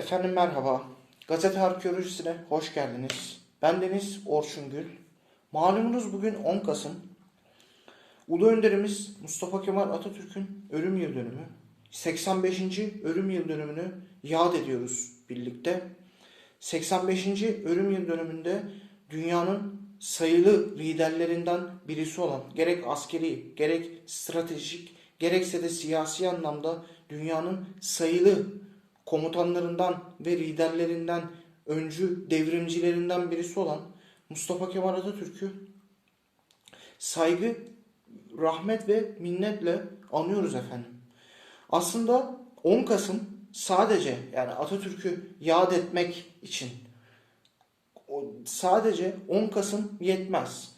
Efendim merhaba. Gazete Arkeolojisi'ne hoş geldiniz. Ben Deniz Orçun Gül. Malumunuz bugün 10 Kasım. Ulu Önderimiz Mustafa Kemal Atatürk'ün ölüm yıl dönümü. 85. ölüm yıl dönümünü yad ediyoruz birlikte. 85. ölüm yıl dönümünde dünyanın sayılı liderlerinden birisi olan gerek askeri, gerek stratejik, gerekse de siyasi anlamda dünyanın sayılı komutanlarından ve liderlerinden, öncü devrimcilerinden birisi olan Mustafa Kemal Atatürk'ü saygı, rahmet ve minnetle anıyoruz efendim. Aslında 10 Kasım sadece yani Atatürk'ü yad etmek için sadece 10 Kasım yetmez.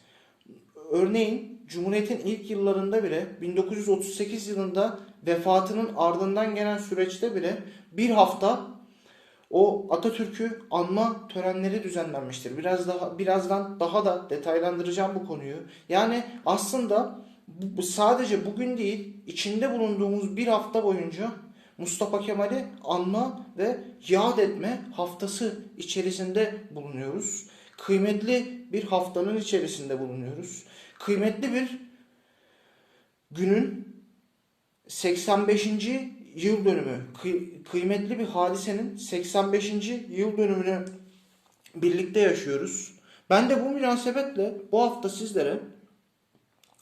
Örneğin Cumhuriyet'in ilk yıllarında bile 1938 yılında vefatının ardından gelen süreçte bile bir hafta o Atatürk'ü anma törenleri düzenlenmiştir. Biraz daha birazdan daha da detaylandıracağım bu konuyu. Yani aslında bu, sadece bugün değil, içinde bulunduğumuz bir hafta boyunca Mustafa Kemal'i anma ve yad etme haftası içerisinde bulunuyoruz. Kıymetli bir haftanın içerisinde bulunuyoruz. Kıymetli bir günün 85. yıl dönümü, kıy- kıymetli bir hadisenin 85. yıl dönümünü birlikte yaşıyoruz. Ben de bu münasebetle bu hafta sizlere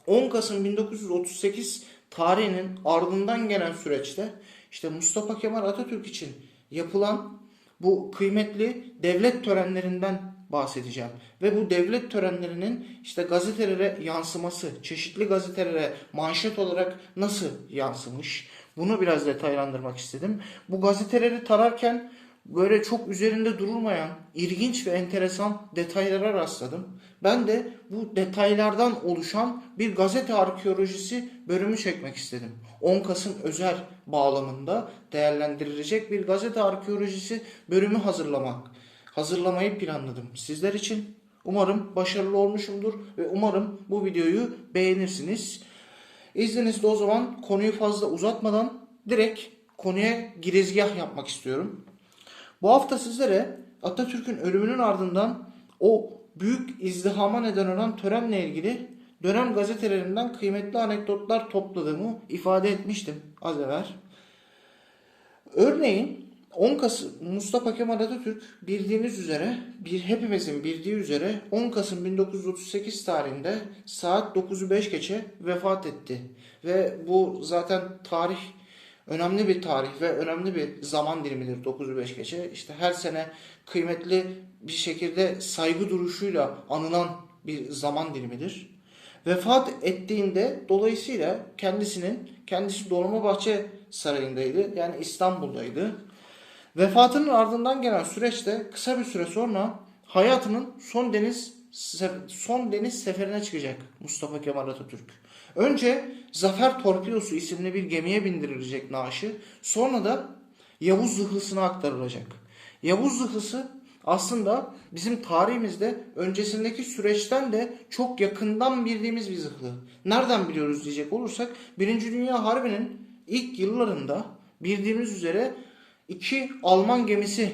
10 Kasım 1938 tarihinin ardından gelen süreçte işte Mustafa Kemal Atatürk için yapılan bu kıymetli devlet törenlerinden bahsedeceğim. Ve bu devlet törenlerinin işte gazetelere yansıması, çeşitli gazetelere manşet olarak nasıl yansımış? Bunu biraz detaylandırmak istedim. Bu gazeteleri tararken böyle çok üzerinde durulmayan ilginç ve enteresan detaylara rastladım. Ben de bu detaylardan oluşan bir gazete arkeolojisi bölümü çekmek istedim. 10 Kasım özel bağlamında değerlendirilecek bir gazete arkeolojisi bölümü hazırlamak, hazırlamayı planladım sizler için. Umarım başarılı olmuşumdur ve umarım bu videoyu beğenirsiniz. İzninizle o zaman konuyu fazla uzatmadan direkt konuya girizgah yapmak istiyorum. Bu hafta sizlere Atatürk'ün ölümünün ardından o büyük izdihama neden olan törenle ilgili dönem gazetelerinden kıymetli anekdotlar topladığımı ifade etmiştim az evvel. Örneğin 10 Kasım Mustafa Kemal Atatürk bildiğiniz üzere bir hepimizin bildiği üzere 10 Kasım 1938 tarihinde saat 9'u 5 geçe vefat etti. Ve bu zaten tarih önemli bir tarih ve önemli bir zaman dilimidir 9'u 5 geçe. İşte her sene kıymetli bir şekilde saygı duruşuyla anılan bir zaman dilimidir. Vefat ettiğinde dolayısıyla kendisinin kendisi Dolmabahçe Sarayı'ndaydı. Yani İstanbul'daydı. Vefatının ardından gelen süreçte kısa bir süre sonra hayatının son deniz son deniz seferine çıkacak Mustafa Kemal Atatürk. Önce Zafer Torpidosu isimli bir gemiye bindirilecek naaşı. Sonra da Yavuz Zırhlısı'na aktarılacak. Yavuz Zırhlısı aslında bizim tarihimizde öncesindeki süreçten de çok yakından bildiğimiz bir zırhlı. Nereden biliyoruz diyecek olursak Birinci Dünya Harbi'nin ilk yıllarında bildiğimiz üzere iki Alman gemisi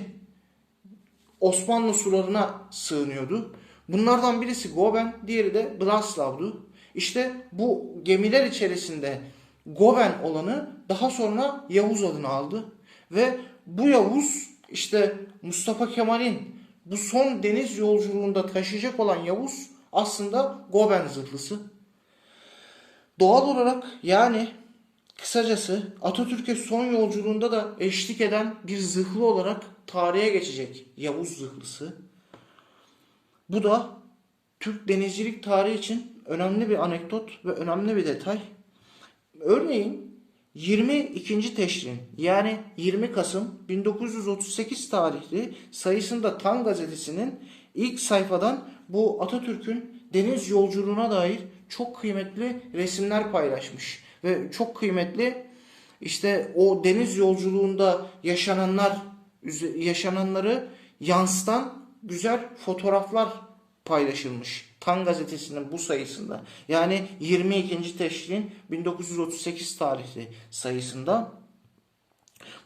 Osmanlı sularına sığınıyordu. Bunlardan birisi Goben, diğeri de Breslav'du. İşte bu gemiler içerisinde Goben olanı daha sonra Yavuz adını aldı. Ve bu Yavuz işte Mustafa Kemal'in bu son deniz yolculuğunda taşıyacak olan Yavuz aslında Goben zırhlısı. Doğal olarak yani kısacası Atatürk'e son yolculuğunda da eşlik eden bir zırhlı olarak tarihe geçecek Yavuz zırhlısı. Bu da Türk denizcilik tarihi için önemli bir anekdot ve önemli bir detay. Örneğin 22. Teşrin yani 20 Kasım 1938 tarihli sayısında Tan gazetesinin ilk sayfadan bu Atatürk'ün deniz yolculuğuna dair çok kıymetli resimler paylaşmış ve çok kıymetli işte o deniz yolculuğunda yaşananlar yaşananları yansıtan güzel fotoğraflar paylaşılmış. Tan gazetesinin bu sayısında. Yani 22. Teşrin 1938 tarihli sayısında.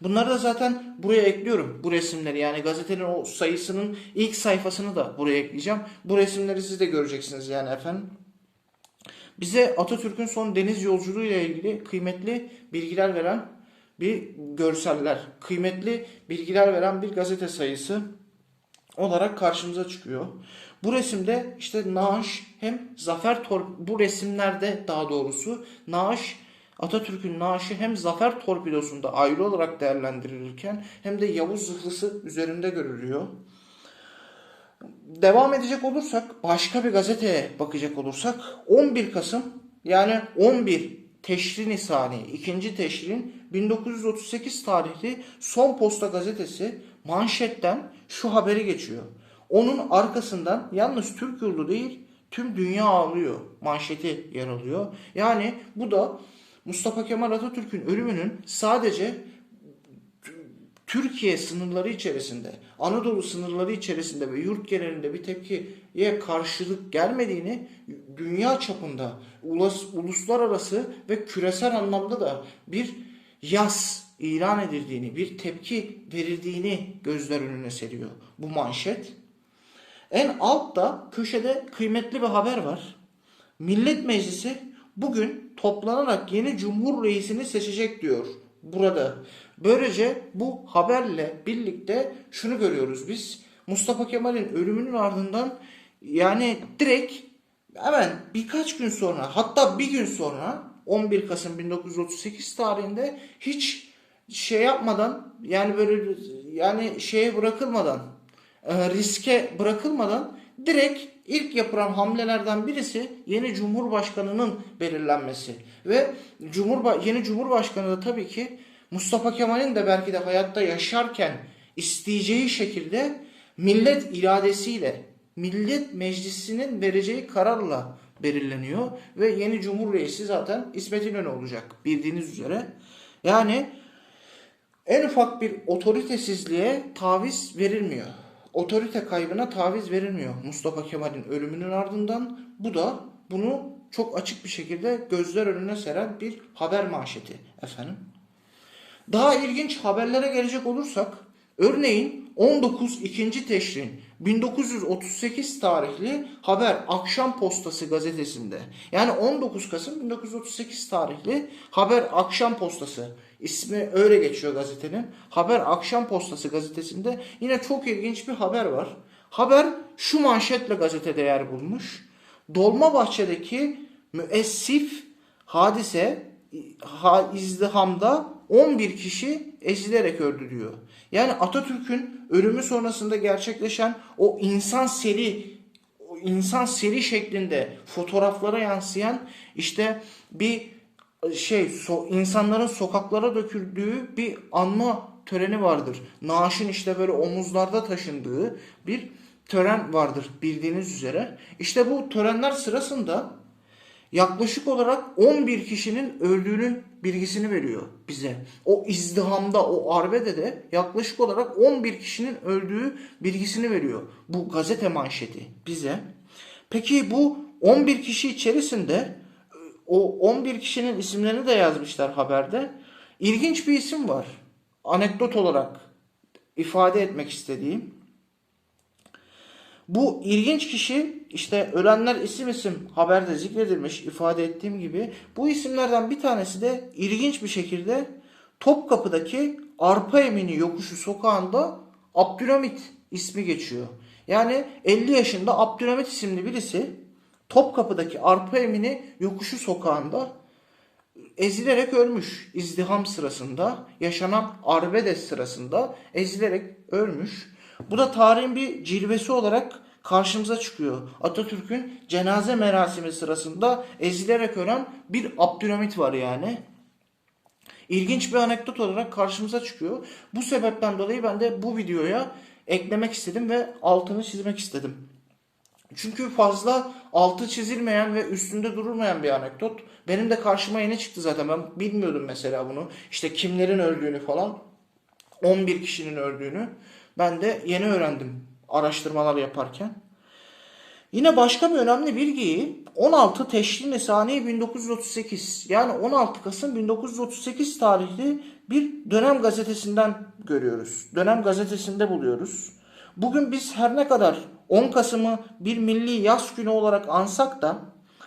Bunları da zaten buraya ekliyorum. Bu resimleri yani gazetenin o sayısının ilk sayfasını da buraya ekleyeceğim. Bu resimleri siz de göreceksiniz yani efendim. Bize Atatürk'ün son deniz yolculuğu ile ilgili kıymetli bilgiler veren bir görseller, kıymetli bilgiler veren bir gazete sayısı olarak karşımıza çıkıyor. Bu resimde işte naaş hem zafer tor bu resimlerde daha doğrusu naaş Atatürk'ün naaşı hem zafer torpidosunda ayrı olarak değerlendirilirken hem de Yavuz zırhlısı üzerinde görülüyor. Devam edecek olursak başka bir gazeteye bakacak olursak 11 Kasım yani 11 Teşrin Nisani 2. Teşrin 1938 tarihli Son Posta gazetesi manşetten şu haberi geçiyor. Onun arkasından yalnız Türk yurdu değil tüm dünya ağlıyor manşeti yer alıyor. Yani bu da Mustafa Kemal Atatürk'ün ölümünün sadece Türkiye sınırları içerisinde, Anadolu sınırları içerisinde ve yurt genelinde bir tepkiye karşılık gelmediğini dünya çapında ulus, uluslararası ve küresel anlamda da bir yas ilan edildiğini, bir tepki verildiğini gözler önüne seriyor bu manşet. En altta köşede kıymetli bir haber var. Millet Meclisi bugün toplanarak yeni Cumhur Reisini seçecek diyor burada. Böylece bu haberle birlikte şunu görüyoruz biz. Mustafa Kemal'in ölümünün ardından yani direkt hemen birkaç gün sonra hatta bir gün sonra 11 Kasım 1938 tarihinde hiç şey yapmadan yani böyle yani şeye bırakılmadan e, riske bırakılmadan direkt ilk yapılan hamlelerden birisi yeni Cumhurbaşkanı'nın belirlenmesi ve Cumhurba yeni Cumhurbaşkanı da tabii ki Mustafa Kemal'in de belki de hayatta yaşarken isteyeceği şekilde millet iradesiyle Millet Meclisi'nin vereceği kararla belirleniyor ve yeni Cumhur Reisi zaten İsmet İnönü olacak bildiğiniz üzere. Yani en ufak bir otoritesizliğe taviz verilmiyor. Otorite kaybına taviz verilmiyor Mustafa Kemal'in ölümünün ardından. Bu da bunu çok açık bir şekilde gözler önüne seren bir haber manşeti efendim. Daha ilginç haberlere gelecek olursak örneğin 19 2. Teşrin 1938 tarihli Haber Akşam Postası gazetesinde yani 19 Kasım 1938 tarihli Haber Akşam Postası ismi öyle geçiyor gazetenin. Haber Akşam Postası gazetesinde yine çok ilginç bir haber var. Haber şu manşetle gazetede yer bulmuş. Dolmabahçe'deki müessif hadise ha, izdihamda 11 kişi ezilerek öldürüyor. Yani Atatürk'ün ölümü sonrasında gerçekleşen o insan seli o insan seli şeklinde fotoğraflara yansıyan işte bir şey so, insanların sokaklara döküldüğü bir anma töreni vardır. Naaşın işte böyle omuzlarda taşındığı bir tören vardır bildiğiniz üzere. İşte bu törenler sırasında yaklaşık olarak 11 kişinin öldüğünü bilgisini veriyor bize. O izdihamda, o arbedede yaklaşık olarak 11 kişinin öldüğü bilgisini veriyor. Bu gazete manşeti bize. Peki bu 11 kişi içerisinde o 11 kişinin isimlerini de yazmışlar haberde. İlginç bir isim var. Anekdot olarak ifade etmek istediğim. Bu ilginç kişi işte ölenler isim isim haberde zikredilmiş ifade ettiğim gibi bu isimlerden bir tanesi de ilginç bir şekilde Topkapı'daki Arpa Emini yokuşu sokağında Abdülhamit ismi geçiyor. Yani 50 yaşında Abdülhamit isimli birisi Topkapı'daki Arpa Emini yokuşu sokağında ezilerek ölmüş. İzdiham sırasında, yaşanan arbede sırasında ezilerek ölmüş. Bu da tarihin bir cilvesi olarak karşımıza çıkıyor. Atatürk'ün cenaze merasimi sırasında ezilerek ölen bir Abdülhamit var yani. İlginç bir anekdot olarak karşımıza çıkıyor. Bu sebepten dolayı ben de bu videoya eklemek istedim ve altını çizmek istedim. Çünkü fazla altı çizilmeyen ve üstünde durulmayan bir anekdot. Benim de karşıma yeni çıktı zaten. Ben bilmiyordum mesela bunu. İşte kimlerin öldüğünü falan. 11 kişinin öldüğünü. Ben de yeni öğrendim araştırmalar yaparken. Yine başka bir önemli bilgiyi 16 Teşrin Nisani 1938 yani 16 Kasım 1938 tarihli bir dönem gazetesinden görüyoruz. Dönem gazetesinde buluyoruz. Bugün biz her ne kadar 10 Kasım'ı bir milli yas günü olarak ansak da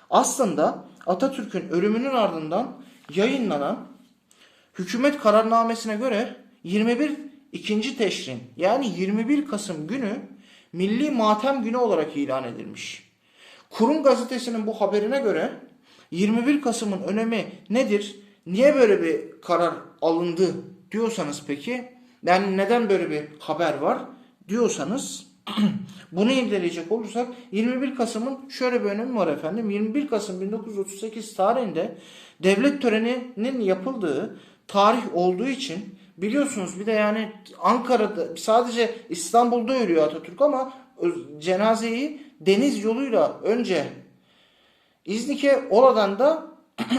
aslında Atatürk'ün ölümünün ardından yayınlanan hükümet kararnamesine göre 21 ikinci teşrin yani 21 Kasım günü milli matem günü olarak ilan edilmiş. Kurum gazetesinin bu haberine göre 21 Kasım'ın önemi nedir? Niye böyle bir karar alındı diyorsanız peki yani neden böyle bir haber var diyorsanız bunu inceleyecek olursak 21 Kasım'ın şöyle bir önemi var efendim. 21 Kasım 1938 tarihinde devlet töreninin yapıldığı tarih olduğu için biliyorsunuz bir de yani Ankara'da sadece İstanbul'da yürüyor Atatürk ama cenazeyi deniz yoluyla önce İznik'e oradan da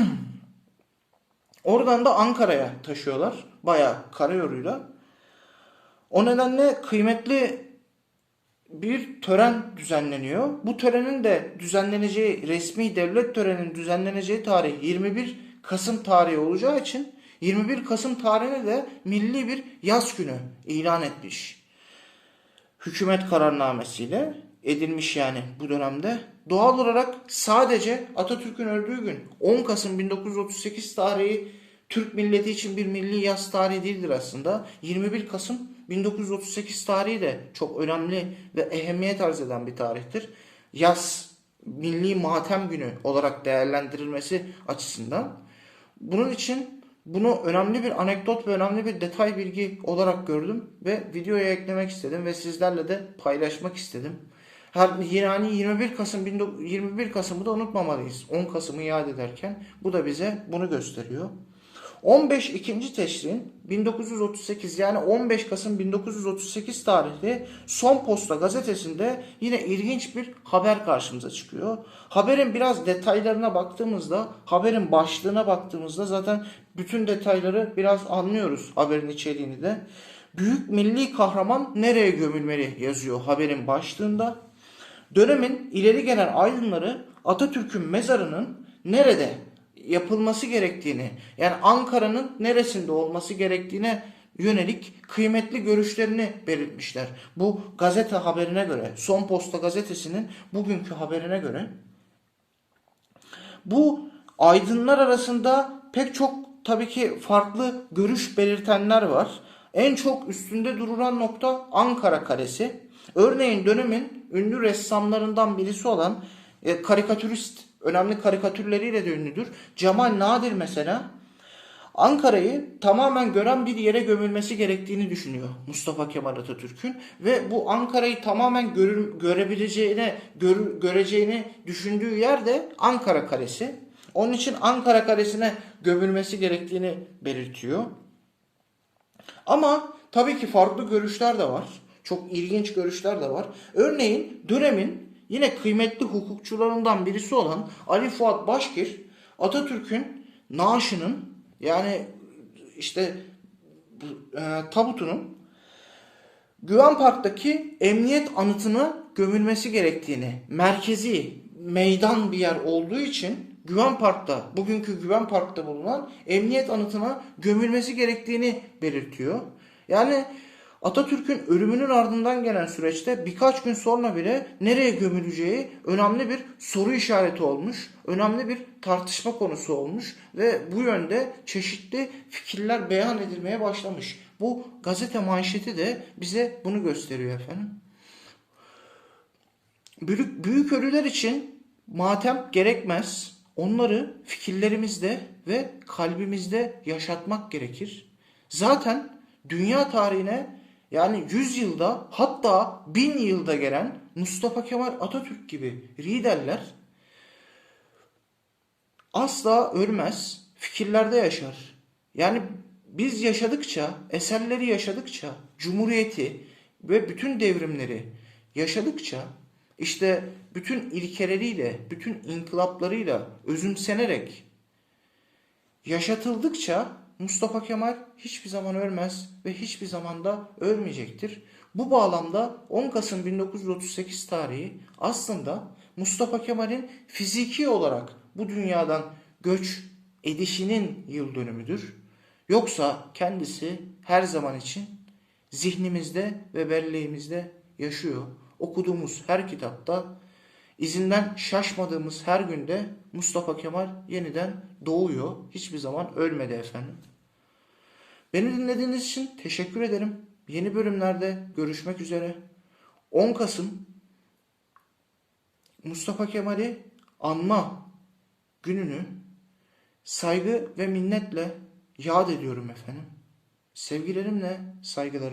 oradan da Ankara'ya taşıyorlar. Bayağı karayoluyla. O nedenle kıymetli bir tören düzenleniyor. Bu törenin de düzenleneceği resmi devlet töreninin düzenleneceği tarih 21 Kasım tarihi olacağı için 21 Kasım tarihine de milli bir yaz günü ilan etmiş. Hükümet kararnamesiyle edilmiş yani bu dönemde. Doğal olarak sadece Atatürk'ün öldüğü gün 10 Kasım 1938 tarihi Türk milleti için bir milli yaz tarihi değildir aslında. 21 Kasım 1938 tarihi de çok önemli ve ehemmiyet arz eden bir tarihtir. Yaz milli matem günü olarak değerlendirilmesi açısından. Bunun için bunu önemli bir anekdot ve önemli bir detay bilgi olarak gördüm ve videoya eklemek istedim ve sizlerle de paylaşmak istedim. Her yani 21 Kasım 21 Kasım'ı da unutmamalıyız. 10 Kasım'ı iade ederken bu da bize bunu gösteriyor. 15 ikinci Teşrin 1938 yani 15 Kasım 1938 tarihli Son Posta gazetesinde yine ilginç bir haber karşımıza çıkıyor. Haberin biraz detaylarına baktığımızda, haberin başlığına baktığımızda zaten bütün detayları biraz anlıyoruz haberin içeriğini de. Büyük milli kahraman nereye gömülmeli yazıyor haberin başlığında. Dönemin ileri gelen aydınları Atatürk'ün mezarının nerede yapılması gerektiğini yani Ankara'nın neresinde olması gerektiğine yönelik kıymetli görüşlerini belirtmişler. Bu gazete haberine göre, Son Posta gazetesinin bugünkü haberine göre bu aydınlar arasında pek çok tabii ki farklı görüş belirtenler var. En çok üstünde durulan nokta Ankara Kalesi. Örneğin dönemin ünlü ressamlarından birisi olan e, karikatürist önemli karikatürleriyle de ünlüdür. Cemal Nadir mesela Ankara'yı tamamen gören bir yere gömülmesi gerektiğini düşünüyor Mustafa Kemal Atatürk'ün ve bu Ankara'yı tamamen görür, görebileceğine gör, göreceğini düşündüğü yer de Ankara Kalesi. Onun için Ankara Kalesi'ne gömülmesi gerektiğini belirtiyor. Ama tabii ki farklı görüşler de var. Çok ilginç görüşler de var. Örneğin dönemin yine kıymetli hukukçularından birisi olan Ali Fuat Başkir Atatürk'ün naaşının yani işte e, tabutunun Güven Park'taki emniyet anıtına gömülmesi gerektiğini, merkezi meydan bir yer olduğu için Güven Park'ta, bugünkü Güven Park'ta bulunan emniyet anıtına gömülmesi gerektiğini belirtiyor. Yani Atatürk'ün ölümünün ardından gelen süreçte birkaç gün sonra bile nereye gömüleceği önemli bir soru işareti olmuş, önemli bir tartışma konusu olmuş ve bu yönde çeşitli fikirler beyan edilmeye başlamış. Bu gazete manşeti de bize bunu gösteriyor efendim. Büyük, büyük ölüler için matem gerekmez. Onları fikirlerimizde ve kalbimizde yaşatmak gerekir. Zaten dünya tarihine yani 100 yılda hatta 1000 yılda gelen Mustafa Kemal Atatürk gibi liderler asla ölmez, fikirlerde yaşar. Yani biz yaşadıkça, eserleri yaşadıkça, cumhuriyeti ve bütün devrimleri yaşadıkça işte bütün ilkeleriyle, bütün inkılaplarıyla özümsenerek yaşatıldıkça Mustafa Kemal hiçbir zaman ölmez ve hiçbir zaman da ölmeyecektir. Bu bağlamda 10 Kasım 1938 tarihi aslında Mustafa Kemal'in fiziki olarak bu dünyadan göç edişinin yıl dönümüdür. Yoksa kendisi her zaman için zihnimizde ve belleğimizde yaşıyor. Okuduğumuz her kitapta izinden şaşmadığımız her günde Mustafa Kemal yeniden doğuyor. Hiçbir zaman ölmedi efendim. Beni dinlediğiniz için teşekkür ederim. Yeni bölümlerde görüşmek üzere. 10 Kasım Mustafa Kemal'i anma gününü saygı ve minnetle yad ediyorum efendim. Sevgilerimle, saygılarım.